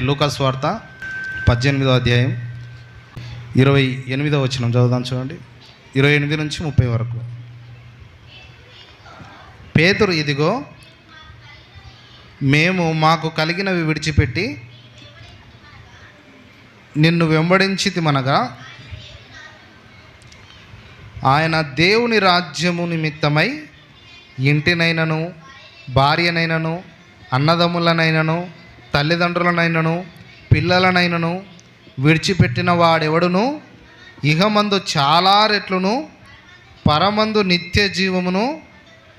లూకాస్ వార్త పద్దెనిమిదో అధ్యాయం ఇరవై ఎనిమిదో వచ్చిన చదువుదాం చూడండి. ఇరవై ఎనిమిది నుంచి ముప్పై వరకు. పేతురు ఇదిగో మేము మాకు కలిగినవి విడిచిపెట్టి నిన్ను వెంబడించితిమనగా ఆయన దేవుని రాజ్యము నిమిత్తమై ఇంటినైనను భార్యనైనను అన్నదమ్ములనైనను తల్లిదండ్రులనైనను పిల్లలనైనను విడిచిపెట్టిన వాడెవడును? ఇహమందు చాలా రెట్లును పరమందు నిత్య జీవమును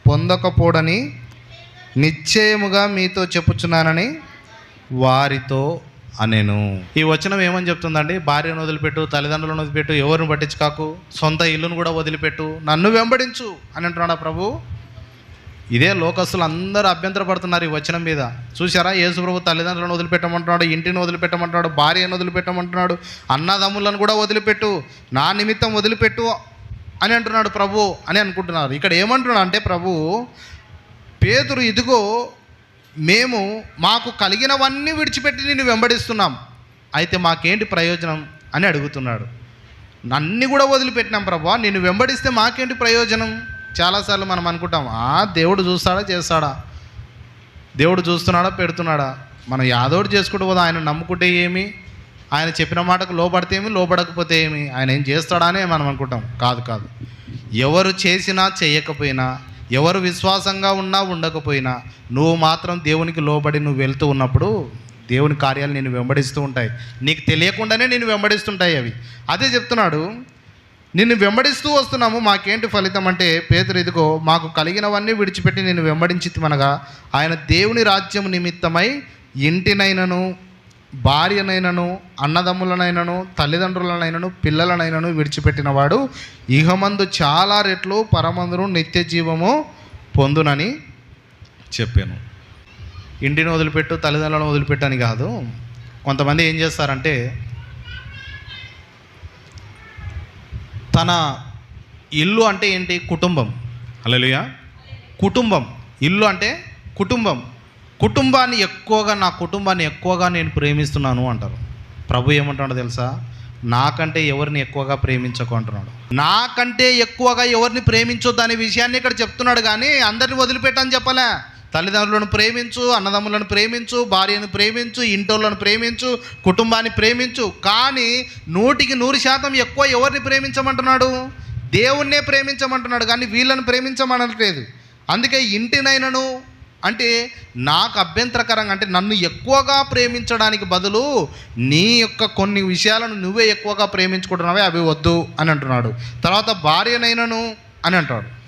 పొందకపోడని నిశ్చయముగా మీతో చెప్పుచున్నానని వారితో అనేను. ఈ వచనం ఏమని చెప్తుందండి? భార్యను వదిలిపెట్టు తల్లిదండ్రులను వదిలిపెట్టు ఎవరిని పట్టించుకాకు సొంత ఇల్లును కూడా వదిలిపెట్టు నన్ను వెంబడించు అని అంటున్నాడా ప్రభు? ఇదే లోకస్తులు అందరూ అభ్యంతరపడుతున్నారు ఈ వచనం మీద. చూసారా యేసుప్రభు తల్లిదండ్రులను వదిలిపెట్టమంటున్నాడు ఇంటిని వదిలిపెట్టమంటున్నాడు భార్యను వదిలిపెట్టమంటున్నాడు అన్నదమ్ములను కూడా వదిలిపెట్టు నా నిమిత్తం వదిలిపెట్టు అని అంటున్నాడు ప్రభు అని అనుకుంటున్నారు. ఇక్కడ ఏమంటున్నాడు అంటే ప్రభు పేతురు ఇదిగో మేము మాకు కలిగినవన్నీ విడిచిపెట్టి నిన్ను వెంబడిస్తున్నాం. అయితే మాకేంటి ప్రయోజనం అని అడుగుతున్నాడు. నన్ను కూడా వదిలిపెట్టినాం ప్రభా నిన్ను వెంబడిస్తే మాకేంటి ప్రయోజనం? చాలాసార్లు మనం అనుకుంటాం ఆ దేవుడు చూస్తాడా చేస్తాడా? దేవుడు చూస్తున్నాడా పెడుతున్నాడా? మనం యాదోడు చేసుకుంటూ పోదాం ఆయన నమ్ముకుంటే ఏమి? ఆయన చెప్పిన మాటకు లోపడితే ఏమి? లోపడకపోతే ఏమి? ఆయన ఏం చేస్తాడానే మనం అనుకుంటాం. కాదు కాదు. ఎవరు చేసినా చేయకపోయినా ఎవరు విశ్వాసంగా ఉన్నా ఉండకపోయినా నువ్వు మాత్రం దేవునికి లోబడి నువ్వు వెళ్తూ ఉన్నప్పుడు దేవుని కార్యాలు నేను వెంబడిస్తూ ఉంటాయి. నీకు తెలియకుండానే నేను వెంబడిస్తుంటాయి అవి. అదే చెప్తున్నాడు నిన్ను వెంబడిస్తూ వస్తున్నాము మాకేంటి ఫలితం అంటే పేదరు ఇదిగో మాకు కలిగినవన్నీ విడిచిపెట్టి నేను వెంబడించి అనగా ఆయన దేవుని రాజ్యం నిమిత్తమై ఇంటినైనను భార్యనైనను అన్నదమ్ములనైనను తల్లిదండ్రులనైనను పిల్లలనైనను విడిచిపెట్టిన వాడు ఇహమందు చాలా రెట్లు పరమందును నిత్య జీవము పొందునని చెప్పాను. ఇంటిని వదిలిపెట్టు తల్లిదండ్రులను వదిలిపెట్టని కాదు. కొంతమంది ఏం చేస్తారంటే తన ఇల్లు అంటే ఏంటి? కుటుంబం. అలలుయా కుటుంబం. ఇల్లు అంటే కుటుంబం. కుటుంబాన్ని ఎక్కువగా నా కుటుంబాన్ని ఎక్కువగా నేను ప్రేమిస్తున్నాను అంటారు. ప్రభు ఏమంటున్నాడు తెలుసా? నాకంటే ఎవరిని ఎక్కువగా ప్రేమించకు అంటున్నాడు. నాకంటే ఎక్కువగా ఎవరిని ప్రేమించొద్దు అనే విషయాన్ని ఇక్కడ చెప్తున్నాడు కానీ అందరిని వదిలిపెట్టని చెప్పలే. తల్లిదండ్రులను ప్రేమించు అన్నదమ్ములను ప్రేమించు భార్యను ప్రేమించు ఇంటోళ్ళను ప్రేమించు కుటుంబాన్ని ప్రేమించు. కానీ నూటికి నూరు శాతం ఎక్కువ ఎవరిని ప్రేమించమంటున్నాడు? దేవుణ్ణే ప్రేమించమంటున్నాడు కానీ వీళ్ళని ప్రేమించమనట్లేదు. అందుకే ఇంటినైనను అంటే నాకు అభ్యంతరకరంగా అంటే నన్ను ఎక్కువగా ప్రేమించడానికి బదులు నీ యొక్క కొన్ని విషయాలను నువ్వే ఎక్కువగా ప్రేమించుకుంటున్నావే అవి వద్దు అని అంటున్నాడు. తర్వాత భార్యనైనను అని అంటాడు.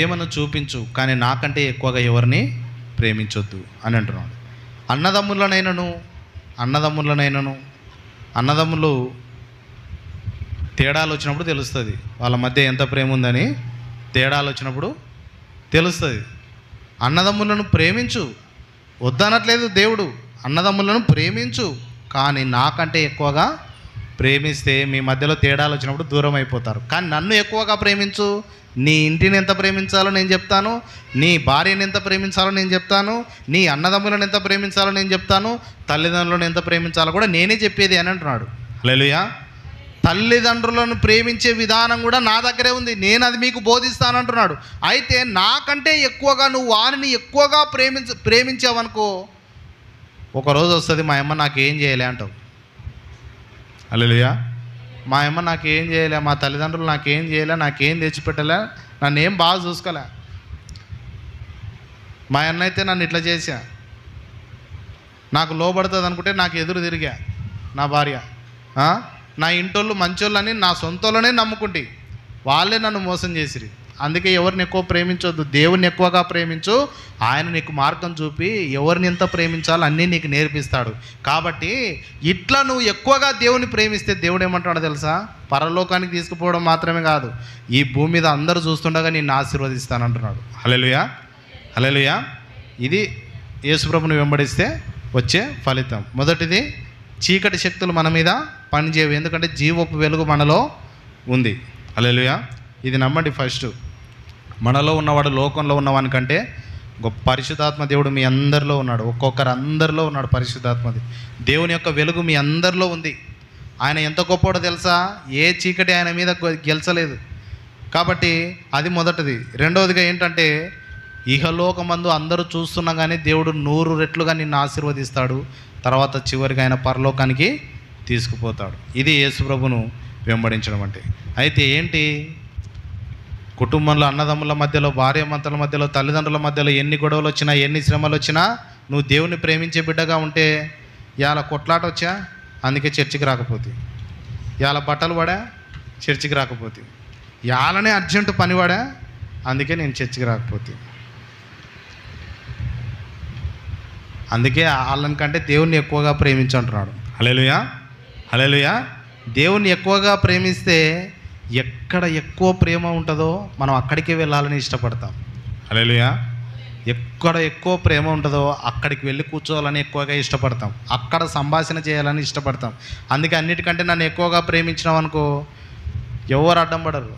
ఏమన్నా చూపించు కానీ నాకంటే ఎక్కువగా ఎవరిని ప్రేమించొద్దు అని అంటున్నాడు. అన్నదమ్ములనైనను అన్నదమ్ములనైనను అన్నదమ్ములు తేడాలు వచ్చినప్పుడు తెలుస్తుంది. వాళ్ళ మధ్య ఎంత ప్రేమ ఉందని తేడాలు వచ్చినప్పుడు తెలుస్తుంది. అన్నదమ్ములను ప్రేమించు. వద్దనట్లేదు దేవుడు. అన్నదమ్ములను ప్రేమించు. కానీ నాకంటే ఎక్కువగా ప్రేమిస్తే మీ మధ్యలో తేడాలు వచ్చినప్పుడు దూరం అయిపోతారు. కానీ నన్ను ఎక్కువగా ప్రేమించు నీ ఇంటిని ఎంత ప్రేమించాలో నేను చెప్తాను నీ భార్యని ఎంత ప్రేమించాలో నేను చెప్తాను నీ అన్నదమ్ములను ఎంత ప్రేమించాలో నేను చెప్తాను తల్లిదండ్రులను ఎంత ప్రేమించాలో కూడా నేనే చెప్పేది అని అంటున్నాడు. హల్లెలూయా. తల్లిదండ్రులను ప్రేమించే విధానం కూడా నా దగ్గరే ఉంది నేను అది మీకు బోధిస్తానంటున్నాడు అయితే నాకంటే ఎక్కువగా నువ్వు వారిని ఎక్కువగా ప్రేమించ ప్రేమించావనుకో ఒకరోజు వస్తుంది మా అమ్మ నాకేం చేయలే అంటావు. అల్లెలుయా మా అమ్మ నాకేం చేయలే మా తల్లిదండ్రులు నాకేం చేయలే నాకేం తెచ్చిపెట్టలే నన్ను ఏం బాగా చూసుకోలే. మా అన్న అయితే నన్ను ఇట్లా చేశా. నాకు లోబడుతుంది అనుకుంటే నాకు ఎదురు తిరిగా నా భార్య. నా ఇంటోళ్ళు మంచోళ్ళని నా సొంతలోనే నమ్ముకుంటే. వాళ్ళే నన్ను మోసం చేసిరి. అందుకే ఎవరిని ఎక్కువ ప్రేమించొద్దు. దేవుని ఎక్కువగా ప్రేమించు. ఆయన నీకు మార్గం చూపి ఎవరిని ఎంత ప్రేమించాలో అన్నీ నీకు నేర్పిస్తాడు. కాబట్టి ఇట్లా నువ్వు ఎక్కువగా దేవుని ప్రేమిస్తే దేవుడు ఏమంటాడో తెలుసా? పరలోకానికి తీసుకుపోవడం మాత్రమే కాదు. ఈ భూమి మీద అందరూ చూస్తుండగా నిన్ను ఆశీర్వదిస్తానంటున్నాడు. హలెలుయా హలెలుయా ఇది యేసుప్రభుని వెంబడిస్తే వచ్చే ఫలితం. మొదటిది చీకటి శక్తులు మన మీద పనిచేయవు. ఎందుకంటే జీవపు వెలుగు మనలో ఉంది. అలెలుయా ఇది నమ్మండి ఫస్ట్. మనలో ఉన్నవాడు లోకంలో ఉన్నవాని కంటే గొప్ప పరిశుద్ధాత్మ దేవుడు మీ అందరిలో ఉన్నాడు. ఒక్కొక్కరు అందరిలో ఉన్నాడు పరిశుద్ధాత్మది. దేవుని యొక్క వెలుగు మీ అందరిలో ఉంది. ఆయన ఎంత గొప్పోడో తెలుసా? ఏ చీకటి ఆయన మీద గె- గెలిచలేదు. కాబట్టి అది మొదటిది. రెండవదిగా ఏంటంటే ఇహలోకమందు అందరూ చూస్తున్నా కానీ దేవుడు నూరు రెట్లుగా నిన్ను ఆశీర్వదిస్తాడు. తర్వాత చివరికి ఆయన పరలోకానికి తీసుకుపోతాడు. ఇది యేసుప్రభును వెంబడించడం అంటే. అయితే ఏంటి? కుటుంబంలో అన్నదమ్ముల మధ్యలో భార్యామంతుల మధ్యలో తల్లిదండ్రుల మధ్యలో ఎన్ని గొడవలు వచ్చినా ఎన్ని శ్రమలు వచ్చినా నువ్వు దేవుని ప్రేమించే బిడ్డగా ఉంటే ఇవాళ కొట్లాట వచ్చా అందుకే చర్చికి రాకపోతే. ఇవాళ బట్టలు పడా చర్చికి రాకపోతే. ఇవాళనే అర్జెంటు పని పడా అందుకే నేను చర్చికి రాకపోతే. అందుకే వాళ్ళని కంటే దేవుణ్ణి ఎక్కువగా ప్రేమించంటున్నాడు. హలేలుయా హలేలుయా దేవుణ్ణి ఎక్కువగా ప్రేమిస్తే ఎక్కడ ఎక్కువ ప్రేమ ఉంటుందో మనం అక్కడికే వెళ్ళాలని ఇష్టపడతాం. హలేలుయా ఎక్కడ ఎక్కువ ప్రేమ ఉంటుందో అక్కడికి వెళ్ళి కూర్చోవాలని ఎక్కువగా ఇష్టపడతాం. అక్కడ సంభాషణ చేయాలని ఇష్టపడతాం. అందుకే అన్నిటికంటే నన్ను ఎక్కువగా ప్రేమించినాం అనుకో ఎవరు అడ్డం పడరు.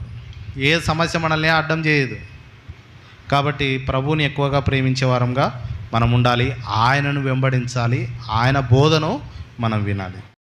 ఏ సమస్య మనల్ని అడ్డం చేయదు. కాబట్టి ప్రభువుని ఎక్కువగా ప్రేమించే వారంగా మనం ఉండాలి. ఆయనను వెంబడించాలి. ఆయన బోధను మనం వినాలి.